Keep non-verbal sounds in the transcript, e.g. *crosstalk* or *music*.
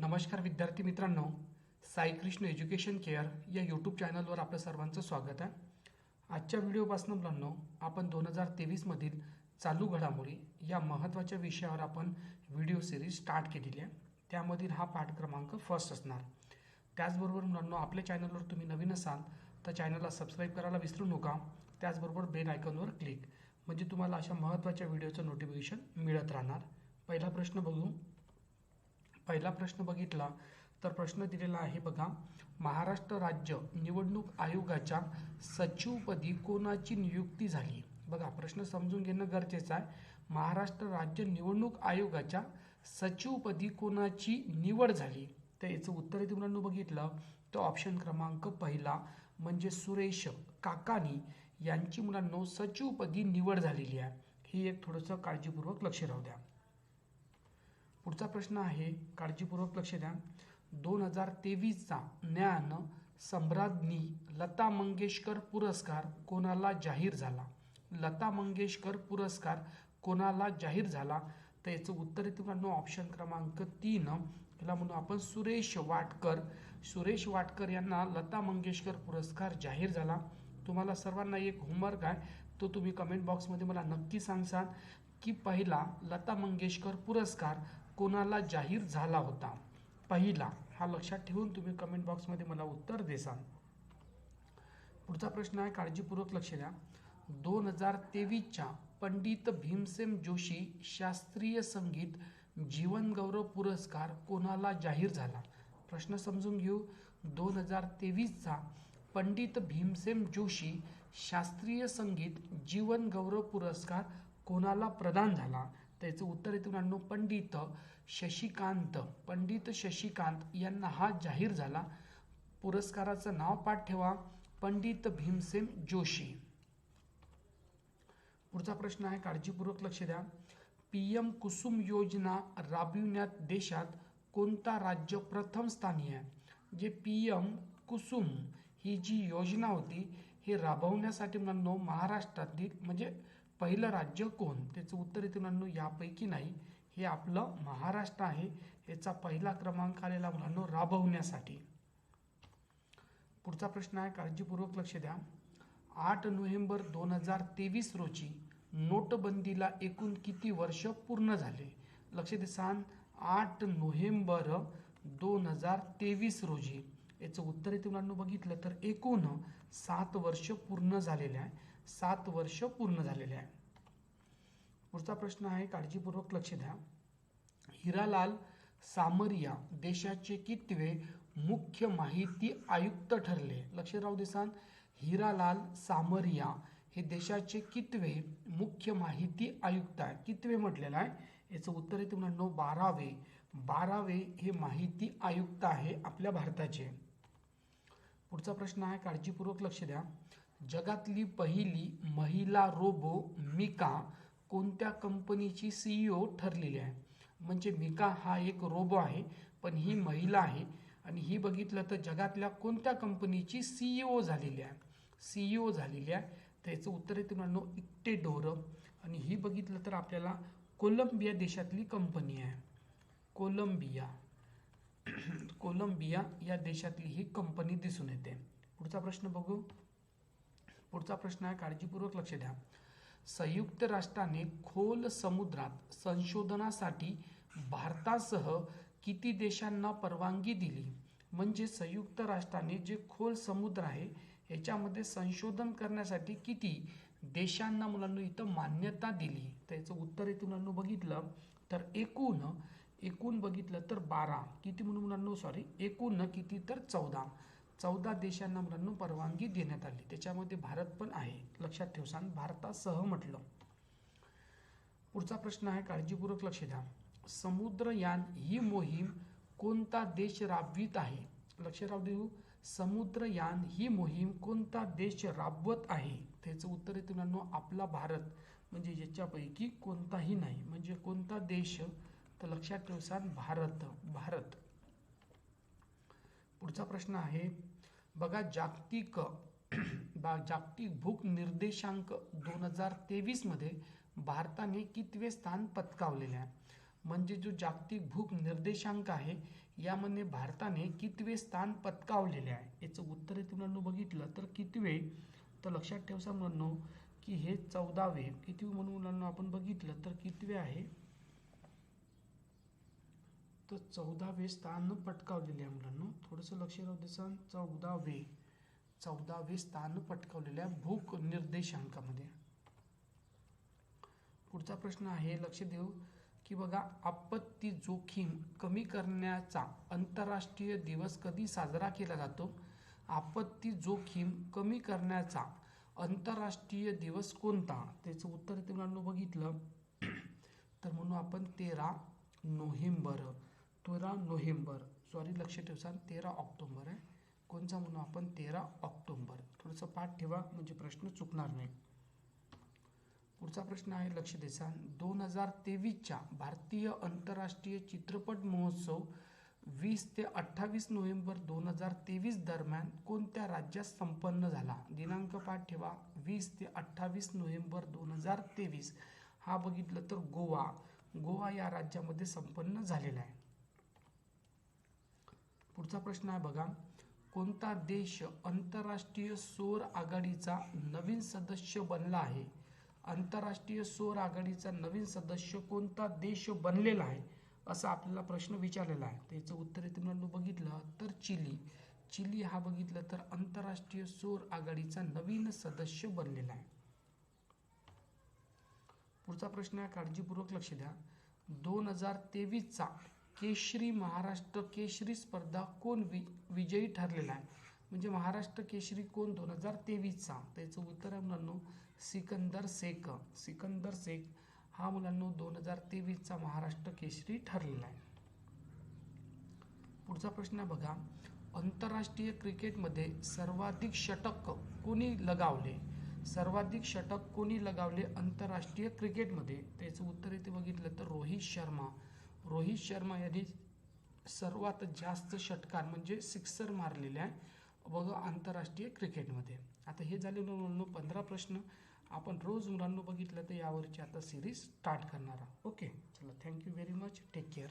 नमस्कार विद्यार्थी मित्रांनो साईकृष्ण एज्युकेशन केअर या यूट्यूब चॅनलवर आपलं सर्वांचं स्वागत आहे. आजच्या व्हिडिओपासून मुलांनो आपण दोन हजार तेवीसमधील चालू घडामोडी या महत्त्वाच्या विषयावर आपण व्हिडिओ सिरीज स्टार्ट केलेली आहे. त्यामधील हा पाठ क्रमांक फर्स्ट असणार. त्याचबरोबर मुलांनो आपल्या चॅनलवर तुम्ही नवीन असाल तर चॅनलला सबस्क्राईब करायला विसरू नका. त्याचबरोबर बेल आयकॉनवर क्लिक म्हणजे तुम्हाला अशा महत्त्वाच्या व्हिडिओचं नोटिफिकेशन मिळत राहणार. पहिला प्रश्न बघू. पहिला प्रश्न बघितला तर प्रश्न दिलेला आहे बघा. महाराष्ट्र राज्य निवडणूक आयोगाच्या सचिवपदी कोणाची नियुक्ती झाली? बघा प्रश्न समजून घेणं गरजेचं आहे. महाराष्ट्र राज्य निवडणूक आयोगाच्या सचिवपदी कोणाची निवड झाली? तर याचं उत्तर आहे मुलांना बघितलं. तर ऑप्शन क्रमांक पहिला म्हणजे सुरेश काकानी यांची मुलांनो सचिवपदी निवड झालेली आहे. ही एक थोडंसं काळजीपूर्वक लक्ष राहू द्या. पुढचा प्रश्न आहे काळजीपूर्वक लक्ष द्या. दोन हजार तेवीसचा ज्ञान सम्राज्ञी लता मंगेशकर पुरस्कार कोणाला जाहीर झाला? लता मंगेशकर पुरस्कार कोणाला जाहीर झाला? तर याचं उत्तर येते तुम्हाला ऑप्शन क्रमांक तीन. याला म्हणून आपण सुरेश वाटकर. सुरेश वाटकर यांना लता मंगेशकर पुरस्कार जाहीर झाला. तुम्हाला सर्वांना एक होमवर्क आहे तो तुम्ही कमेंट बॉक्समध्ये मला नक्की सांगसाल की पहिला लता मंगेशकर पुरस्कार कोणाला जाहीर झाला होता? पहिला हा लक्षात ठेवून तुम्ही कमेंट बॉक्समध्ये मला उत्तर देसाल. पुढचा प्रश्न आहे काळजीपूर्वक लक्ष द्या. दोन हजार तेवीसच्या पंडित भीमसेन जोशी शास्त्रीय संगीत जीवनगौरव पुरस्कार कोणाला जाहीर झाला? प्रश्न समजून घेऊ. दोन हजार तेवीसचा पंडित भीमसेन जोशी शास्त्रीय संगीत जीवनगौरव पुरस्कार कोणाला प्रदान झाला? त्याचं उत्तर येते मुलांनो पंडित शशिकांत पंडित शशिकांत यांना हा जाहीर झाला. पुरस्काराचं नाव पाठ ठेवा. पंडित भीमसेन जोशी. पुढचा प्रश्न आहे काळजीपूर्वक लक्ष द्या. पी एम कुसुम योजना राबविण्यात देशात कोणता राज्य प्रथम स्थानी आहे? जे पी एम कुसुम ही जी योजना होती हे राबवण्यासाठी मुलांनो महाराष्ट्रातील म्हणजे पहिलं राज्य कोण? त्याचं उत्तर येते मुलांनो यापैकी नाही. हे आपलं महाराष्ट्र आहे. याचा पहिला क्रमांक आलेला मुलांनो राबवण्यासाठी. पुढचा प्रश्न आहे काळजीपूर्वक लक्ष द्या. आठ नोव्हेंबर दोन हजार तेवीस रोजी नोटबंदीला एकूण किती वर्ष पूर्ण झाले? लक्ष देसान आठ नोव्हेंबर दोन हजार तेवीस रोजी. याचं उत्तर येते मुलांना बघितलं तर एकूण सात वर्ष पूर्ण झालेले आहे. सात वर्ष पूर्ण झालेले आहे. पुढचा प्रश्न आहे काळजीपूर्वक लक्ष द्या. हिरालाल सामरिया देशाचे कितवे मुख्य माहिती आयुक्त ठरले? लक्ष राहू देसान हिरालाल सामरिया हे देशाचे कितवे मुख्य माहिती आयुक्त आहे? कितवे म्हटलेलं आहे? याचं उत्तर आहे मुलांनो बारावे. बारावे हे माहिती आयुक्त आहे आपल्या भारताचे. पुढचा प्रश्न आहे काळजीपूर्वक लक्ष द्या. जगातली पहिली महिला रोबो मिका कोणत्या कंपनीची सीईओ ठरलेली आहे? म्हणजे मिका हा एक रोबो आहे पण ही महिला आहे. आणि ही बघितलं तर जगातल्या कोणत्या कंपनीची सीईओ झालेली आहे? सीईओ झालेली आहे. त्याचं उत्तर आहे तुम्हाला इक्टेडोर आणि ही बघितलं तर आपल्याला कोलंबिया देशातली कंपनी आहे. कोलंबिया. *clears throat* कोलंबिया या देशातली ही कंपनी दिसून येते. पुढचा प्रश्न बघू. पुढचा प्रश्न आहे काळजीपूर्वक लक्ष द्या. संयुक्त राष्ट्राने खोल समुद्रात संशोधनासाठी भारतासह किती देशांना परवानगी दिली? म्हणजे संयुक्त राष्ट्राने जे खोल समुद्र आहे याच्यामध्ये संशोधन करण्यासाठी किती देशांना मुलांना इथं मान्यता दिली? त्याचं उत्तर इथं मुलांना बघितलं तर एकूण एकूण बघितलं तर बारा किती म्हणून मुलांना? सॉरी एकूण किती तर चौदा. चौदा देशांना मुलांना परवानगी देण्यात आली. त्याच्यामध्ये भारत पण आहे. लक्षात ठेवसान भारतासह म्हटलं. पुढचा प्रश्न आहे काळजीपूर्वक लक्ष द्या. समुद्रयान ही मोहीम कोणता देश राबवित आहे? लक्ष राहू देऊ. समुद्रयान ही मोहीम कोणता देश राबवत आहे? त्याचं उत्तर आहे मुलांनो आपला भारत. म्हणजे याच्यापैकी कोणताही नाही. म्हणजे कोणता देश? तर लक्षात ठेवसान भारत. भारत. पुढचा प्रश्न आहे बघा जागतिक *clears throat* बा जागतिक भूक निर्देशांक दोन हजार तेवीसमध्ये भारताने कितवे स्थान पत्कावलेले आहे? म्हणजे जो जागतिक भूक निर्देशांक आहे यामध्ये भारताने कितवे स्थान पत्कावलेले आहे? याचं उत्तर आहे मुलांनो बघितलं तर कितवे? तर लक्षात ठेवसा मुलांनो की हे चौदावे. किती म्हणून मुलांना आपण बघितलं तर कितवे आहे? तर चौदावे स्थान पटकावलेले आहे मुलांनो. थोडंसं लक्ष राहू देसान चौदावे. चौदावे स्थान पटकावलेल्या भूक निर्देशांकामध्ये. पुढचा प्रश्न आहे लक्ष देऊ की बघा आपत्ती जोखीम कमी करण्याचा आंतरराष्ट्रीय दिवस कधी साजरा केला जातो? आपत्ती जोखीम कमी करण्याचा आंतरराष्ट्रीय दिवस कोणता? त्याचं उत्तर ते मुलांना बघितलं. तर म्हणून आपण तेरा नोव्हेंबर. तेरा नोव्हेंबर. सॉरी लक्ष ठेवसान तेरा ऑक्टोंबर आहे. कोणचा म्हणू आपण तेरा ऑक्टोंबर. थोडंसं पाठ ठेवा म्हणजे प्रश्न चुकणार नाही. पुढचा प्रश्न आहे लक्ष देसान दोन हजार तेवीसच्या भारतीय आंतरराष्ट्रीय चित्रपट महोत्सव वीस ते अठ्ठावीस नोव्हेंबर दोन हजार तेवीस दरम्यान कोणत्या राज्यात संपन्न झाला? दिनांक पाठ ठेवा. वीस ते अठ्ठावीस नोव्हेंबर दोन हजार तेवीस. हा बघितलं तर गोवा. गोवा या राज्यामध्ये संपन्न झालेला आहे. पुढचा प्रश्न आहे बघा. कोणता देश आंतरराष्ट्रीय सौर आघाडीचा नवीन सदस्य बनला आहे? आंतरराष्ट्रीय सौर आघाडीचा नवीन सदस्य कोणता देश बनलेला आहे? असा आपल्याला प्रश्न विचारलेला आहे. त्याचं उत्तर इथे बघितलं तर चिली. चिली हा बघितलं तर आंतरराष्ट्रीय सौर आघाडीचा नवीन सदस्य बनलेला आहे. पुढचा प्रश्न आहे काळजीपूर्वक लक्ष द्या. दोन हजार तेवीसचा केशरी महाराष्ट्र केशरी स्पर्धा कोण वि विजयी ठरलेला आहे? म्हणजे महाराष्ट्र केशरी कोण दोन हजार तेवीसचा? त्याचं उत्तर आहे मुलांनो सिकंदर शेख. सिकंदर शेख हा मुलांनो दोन हजार तेवीसचा महाराष्ट्र केशरी ठरलेला आहे. पुढचा प्रश्न आहे बघा. आंतरराष्ट्रीय क्रिकेटमध्ये सर्वाधिक षटक कोणी लगावले? सर्वाधिक षटक कोणी लगावले आंतरराष्ट्रीय क्रिकेटमध्ये? त्याचं उत्तर इथे बघितलं तर रोहित शर्मा. रोहित शर्मा यांनी सर्वात जास्त षटकार म्हणजे सिक्सर मारलेले आहे. बघा आंतरराष्ट्रीय क्रिकेटमध्ये. आता हे झाले मुलांनो पंधरा प्रश्न. आपण रोज मुलांनो बघितलं तर यावरची आता सिरीज स्टार्ट करणार आहोत. ओके? चला thank you very much take care